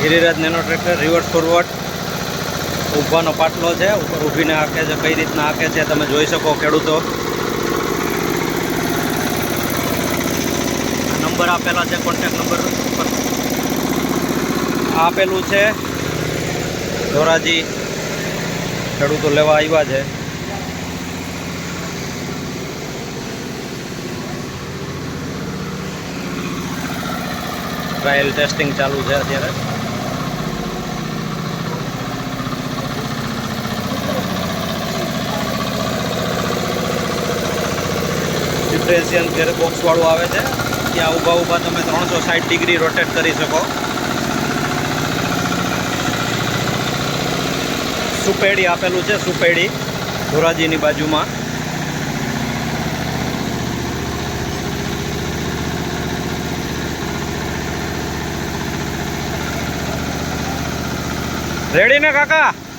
Giriraj nano tractor reverse forward ઊભાનો પાટલો છે, ઉપર ઊભીને આંખે છે, કઈ રીતના આંખે છે, તમે જોઈ શકો ખેડૂતો. નંબર આપેલા છે કોન્ટેક્ટ નંબર આપેલું છે, ધોરાજી ખેડૂતો લેવા આવ્યા છે. ટ્રાયલ ટેસ્ટિંગ ચાલુ છે અત્યારે. ગેર બોક્સ આવે છે, ત્યાં ઊભા ઊભા તમે ત્રણસો સાઠ ડિગ્રી રોટેટ કરી શકો. સુપેડી આપેલું છે, સુપેડી, ધોરાજીની બાજુમાં. રેડી ને કાકા?